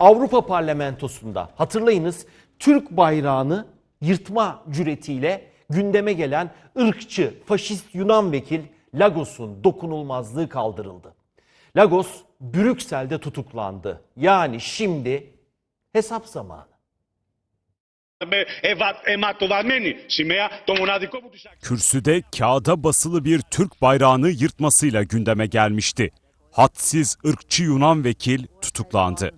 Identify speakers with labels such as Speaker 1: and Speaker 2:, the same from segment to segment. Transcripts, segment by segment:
Speaker 1: Avrupa Parlamentosu'nda hatırlayınız Türk bayrağını yırtma cüretiyle gündeme gelen ırkçı, faşist Yunan vekil Lagos'un dokunulmazlığı kaldırıldı. Lagos Brüksel'de tutuklandı. Yani şimdi hesap zamanı.
Speaker 2: Kürsüde kağıda basılı bir Türk bayrağını yırtmasıyla gündeme gelmişti. Hadsiz ırkçı Yunan vekil tutuklandı.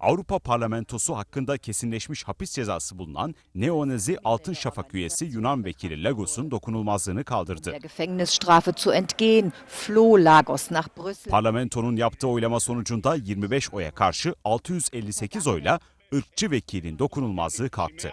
Speaker 2: Avrupa Parlamentosu hakkında kesinleşmiş hapis cezası bulunan neonazi Altın Şafak üyesi Yunan vekili Lagos'un dokunulmazlığını kaldırdı. Parlamentonun yaptığı oylama sonucunda 25 oya karşı 658 oyla ırkçı vekilin dokunulmazlığı kalktı.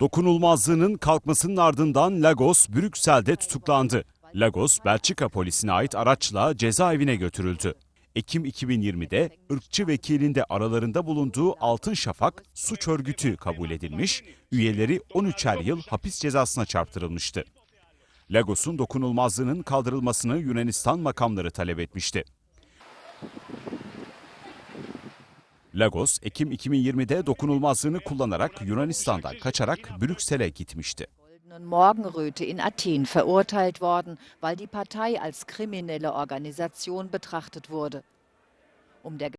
Speaker 2: Dokunulmazlığının kalkmasının ardından Lagos, Brüksel'de tutuklandı. Lagos, Belçika polisine ait araçla cezaevine götürüldü. Ekim 2020'de ırkçı vekilinde aralarında bulunduğu Altın Şafak suç örgütü kabul edilmiş, üyeleri 13'er yıl hapis cezasına çarptırılmıştı. Lagos'un dokunulmazlığının kaldırılmasını Yunanistan makamları talep etmişti. Lagos, Ekim 2020'de dokunulmazlığını kullanarak Yunanistan'dan kaçarak Brüksel'e gitmişti.
Speaker 3: Morgenröte in Athen verurteilt worden, weil die Partei als kriminelle Organisation betrachtet wurde. Um der